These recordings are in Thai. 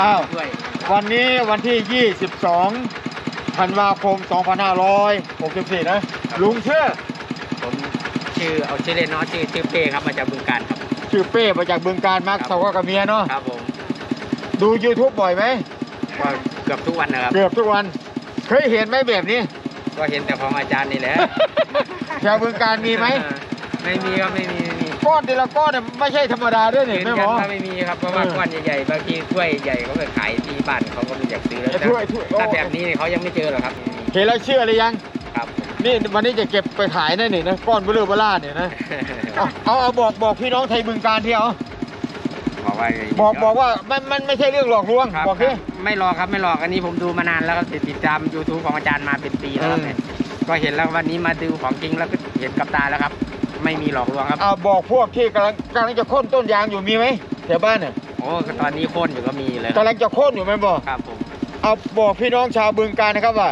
อ้าว ด้วยวันนี้วันที่ 22ธันวาคม 2564 นะ ลุงชื่อ ผมชื่อเอาชื่อเล่นเนาะชื่อชื่อเป้ครับมาจากบึงการครับ ชื่อเป้มาจากบึงการมักครับสาวกับเมียเนาะ ครับผมดู YouTube บ่อยไหม ก็เกือบทุกวันนะครับ เกือบทุกวัน เคยเห็นไหมแบบนี้ ก็เห็นแต่ของอาจารย์นี่แหละแถวบึงการมีไหม ไม่มีครับไม่มีไม่มี ก้อนแต่ละก้อนเนี่ยไม่ใช่ธรรมดาด้วยนี่ยืนแม่หมยันอว่าไม่มีครับเพราะว่าเออก้อนใหญ่ๆบางทีถ้วยใหญ่เขาไปขายที่บ้านเขาก็ไม่อยากซื้อแล้วไอ้ถ้วยถ้วยโอ้ ถ้าแบบนี้เนี่ยเขายังไม่เจอหรอกครับเห็นแล้วเชื่อหรือยัง ครับผมนี่วันนี้จะเก็บไปขายนะนี่นะก้อนเบลอเบล่าเนี่ยนะเอาเอาเอาบอกบอกพี่น้องไทยบึงการที่เอาบอกว่าบอกบอกว่ามันมันไม่ใช่เรื่องหลอกลวงครับบอกคดิรับไม่หลอกครับไม่หลอกอันนี้ผมดูมานานแล้วครับติดติดตาม YouTube ของอาจารย์มาเป็นปีแล้วครับเออเนี่ยก็เห็นแล้ววันนี้มาดูของจริงแล้วก็เห็นกับตาแล้วครับ ไม่มีหลอกลวงครับ เอาบอกพวกที่กำลังกำลังจะโค่นต้นยางอยู่มีไหมแถวบ้านเนี่ยโอ้ตอนนี้โค่นอยู่ก็มีเลยครับกำลังจะโค่นอยู่ไหมบอกครับผมเอาบอกพี่น้องชาวบึงการนะครับว่า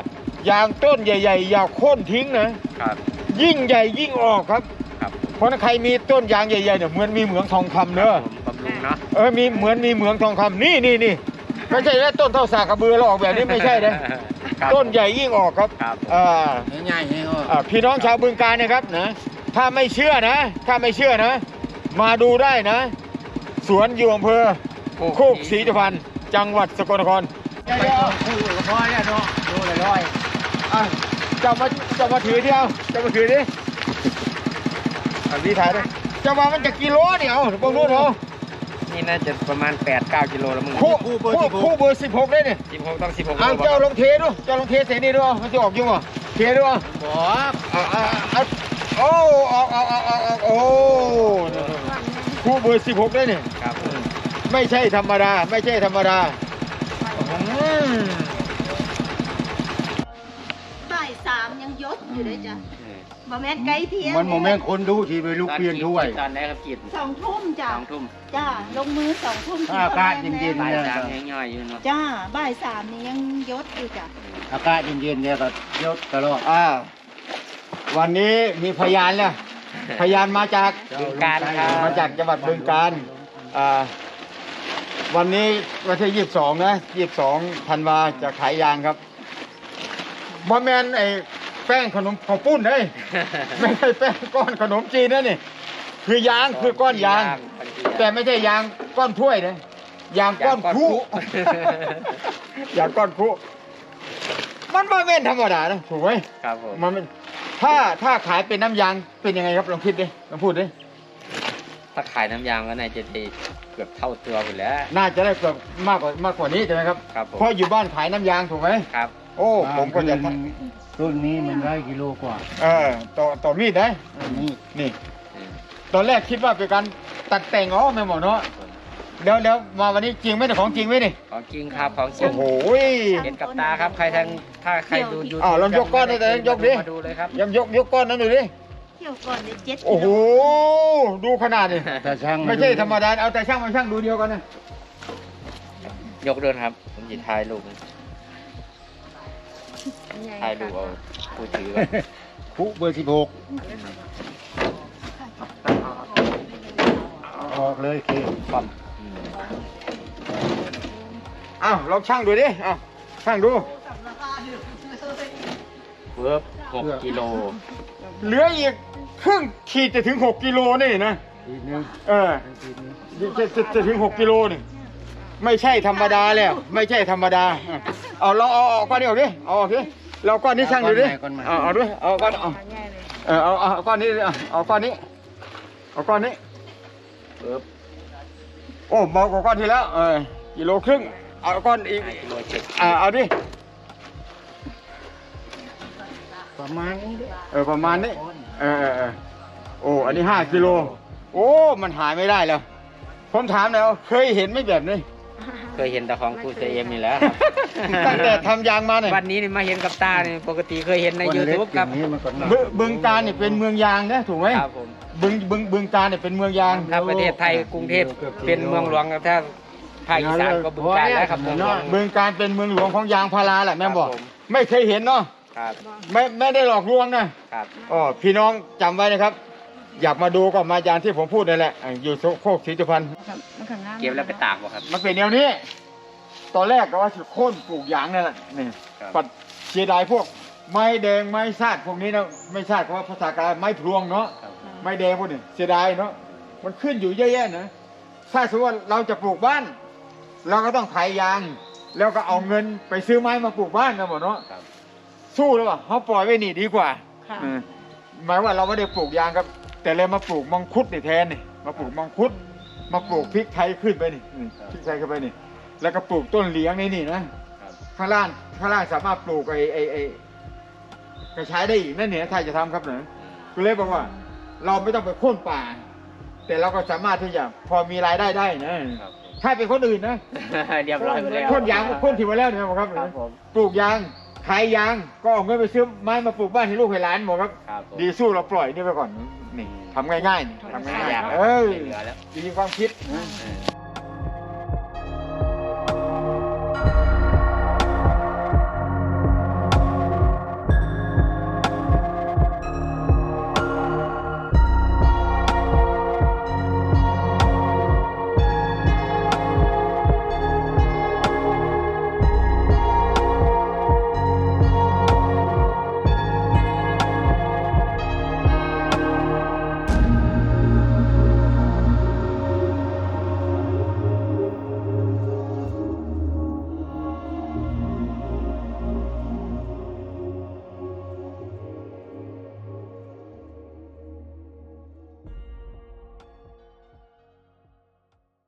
ยางต้นใหญ่ ๆ อย่าโค่นทิ้งนะครับ ยิ่งใหญ่ยิ่งออกครับ ครับเพราะถ้าใครมีต้นยางใหญ่ๆเนี่ยเหมือนมีเหมืองทองคำเนอะผมบำรุงเนาะ เออมีเหมือนมีเหมืองทองคำนี่นี่นี่ไม่ใช่แล้วต้นเท่าสากกระเบือเราออกแบบนี้ไม่ใช่นะครับต้นใหญ่ยิ่งออกครับครับ อ่า ง่ายๆให้ก็อ่าพี่น้องชาวบึงการนะครับนะ ถ้าไม่เชื่อนะ ถ้าไม่เชื่อนะ มาดูได้นะ สวนอยู่อำเภอโคกศรีสุพรรณจังหวัดสกลนครไปต้องคู่กับพ่อเนี่ยเนาะดูเลยร้อยอะจะมาจะมาถือเดียวจะมาถือดิอันนี้ถ่ายด้วยจะมามันจะกิโลนี่เอาพวกนู้นเหรอนี่น่าจะประมาณ 8-9กิโลแล้วมึงคู่คู่คู่เบอร์สิบหกได้เนี่ย16ต้อง16เอาโลเจ้าลงเทดูเจ้าลงเทเสนี่ดูมันจะออกยังวะเทดูอะบอกอ่าอ่าอ่า คู่เบอร์สิบหกได้เนี่ยครับผมไม่ใช่ธรรมดา ไม่ใช่ธรรมดาอืมบ่ายสามยังยศอยู่เลยจ้ะบ่แม่นไกลเพียงมันโมเมนต์คนดูที่ไปลูกเปลี่ยนถ้วย ตอนไหนครับกินสองทุ่มจ้ะสองทุ่มจ้าลงมือสองทุ่มถ้าอากาศเย็นๆ บ่ายเนี่ยสามยังย่อยอยู่เนาะจ้าบ่ายสามนี่ยังยศอยู่จ้ะอากาศเย็นๆเนี่ยก็ยกตลอดอ่าวันนี้มีพยานแล้ว พยานมาจากบึงการครับมาจากจังหวัดบึงการอ่าวันนี้วันที่ยี่สิบสองนะยี่สิบสองธันวาจะขายยางครับบอแมนไอ้แป้งขนมข้าวปุ้นเฮ้ยไม่ใช่แป้งก้อนขนมจีนนะนี่คือยางคือก้อนยาง แต่ไม่ใช่ยางก้อนถ้วยนะยางก้อนคุยางก้อนคุมันบ่แม่นธรรมดานะถูกไหมครับผมมันเป็น ถ้าถ้าขายเป็นน้ำยางเป็นยังไงครับลองคิดดิลองพูดดิถ้าขายน้ำยางก็น่าจะได้เกือบเท่าตัวไปแล้ว น่าจะได้เกือบมากกว่ามากกว่านี้ใช่ไหมครับครับผมเพราะอยู่บ้านขายน้ำยางถูกไหมครับ โอ้ผมก็จะต้นนี้มันได้กิโลกว่าเออต่อต่อมีดนะอันนี้นี่ตอนแรกคิดว่าเป็นการตัดแต่งอ๋อแม่หมอเนาะ แล้วแล้วมาวันนี้จริงไหมเนี่ยของจริงไหมนี่ของจริงครับของจริโอ้งโหเห็นกับตาครับใครทางถ้าใครดูยูอ้าวลองยกก้อนได้แต่ยกดิ มาดูเลยครับยกยกยกก้อนนั้นดูดิ เที่ยวก่อนเดี๋ยวเจ็ดโอ้โห ดูขนาดนี่แต่ช่างไม่ใช่ธรรมดา เอาแต่ช่างมาช่างดูเดียวกันนะยกเดินครับผมจะถ่ายรูปถ่ายรูปเอาผู้ถือก่อนผู้เบอร์สิบหกออกเลยเคปั๊ม อืมอ้าวลองช่างดูดิอ้าวช่างดูเวิร์บหกกิโลเหลืออีกครึ่งขีดจะถึง6กิโลนี่นะทีนึงเออทีนึงจะจะจะถึง6กิโลนี่ไม่ใช่ธรรมดาแล้ว ไม่ใช่ธรรมดาเอาเราเอาเอาก้อนนี้ออกดิเอาออกดิเราก้อนนี้ช่างดูดิเอาเอาด้วยเอาก้อนเอาเออเอาเอาเอาก้อนนี้ดิเอาเอาก้อนนี้เอาก้อนนี้เวิร์บโอ้เบากว่าก้อนที่แล้วเออกิโลครึ่ง เอาก้อนอีกห้ากิโลเจ็ดอ่าเอาดิประมาณนี้เด้อเออประมาณนี้เออเออเออโอ้อันนี้ห้ากิโล โอ้มันหายไม่ได้แล้วผมถามแล้วเคยเห็นไหมแบบนี้ เคยเห็นแต่ของครูเซเอ็มนี่แหล้วครับตั้งแต่ทำยางมาเนี่ย วันนี้นี่มาเห็นกับตาเนี่ยปกติเคยเห็นในคนเล็ก YouTube ครับอย่างนี้มันก็บึบึงการเนี่ยเป็นเมืองยางนะถูกไหมครับผมบึงบึงบึงการเนี่ยเป็นเมืองยางถ้าประเทศไทยกรุงเทพเป็นเมืองหลวงครับถ้า ภาคอีสานก็บึงกาฬแล้วครับเมืองหลวงบึงการเป็นเมืองหลวงของยางพาราแหละแม่บอกครับผมไม่เคยเห็นเนาะครับไม่ไม่ได้หลอกลวงนะครับอ๋อพี่น้องจำไว้นะครับ อยากมาดูก็มาอย่างที่ผมพูดนั่นแหละอะอยู่โคกศรีสุพรรณเก็บแล้วไปตากบ่ครับ มันเป็นแนวนี้ ตอนแรกก็ว่าจะโค่นปลูกยางนั่นแหละนี่ครับปัดเสียดายพวก ไม้แดงไม้ซาดพวกนี้นะไม่ซาดเพราะว่าภาษากลางไม้พลวงเนาะครับไม้แดงพวกนี้เสียดายเนาะมันขึ้นอยู่เยอะแยะนะถ้าสมมติว่าเราจะปลูกบ้าน เราก็ต้องไถยาง แล้วก็เอาเงินไปซื้อไม้มาปลูกบ้านนะหมดเนาะครับ สู้แล้วว่ะเขาปล่อยไว้นี่ดีกว่าค่ะ เออหมายว่าเราไม่ได้ปลูกยางครับ แต่เลยมาปลูกมังคุดนี่แทนนี่มาปลูกมังคุด มาปลูกพริกไทยขึ้นไปนี่นี่พริกไทยขึ้นไปนี่ แล้วก็ปลูกต้นเหลียงในนี่นะ ครับ ข้างล่างข้างล่างสามารถปลูกไอ้ไอ้ไอ้กระชายได้อีกนั่นเนี่ยถ้าจะทำครับเนอะก็เลยบอกว่า เราไม่ต้องไปโค่นป่า แต่เราก็สามารถที่จะพอมีรายได้ได้นะครับ ถ้าเป็นคนอื่นนะ เรียบร้อยไปแล้วโค่นยางโค่นทิ้งไว้แล้วนะครับครับผม ปลูกยางขายยางก็เอาเงินไปซื้อไม้มาปลูกบ้านให้ลูกให้หลานหมดครับ ครับผม ดีสู้เราปล่อยนี่ไปก่อนนี่ทำง่ายๆนี่ทำง่ายๆเออไม่เหลือแล้ว มีความคิดนะ เออ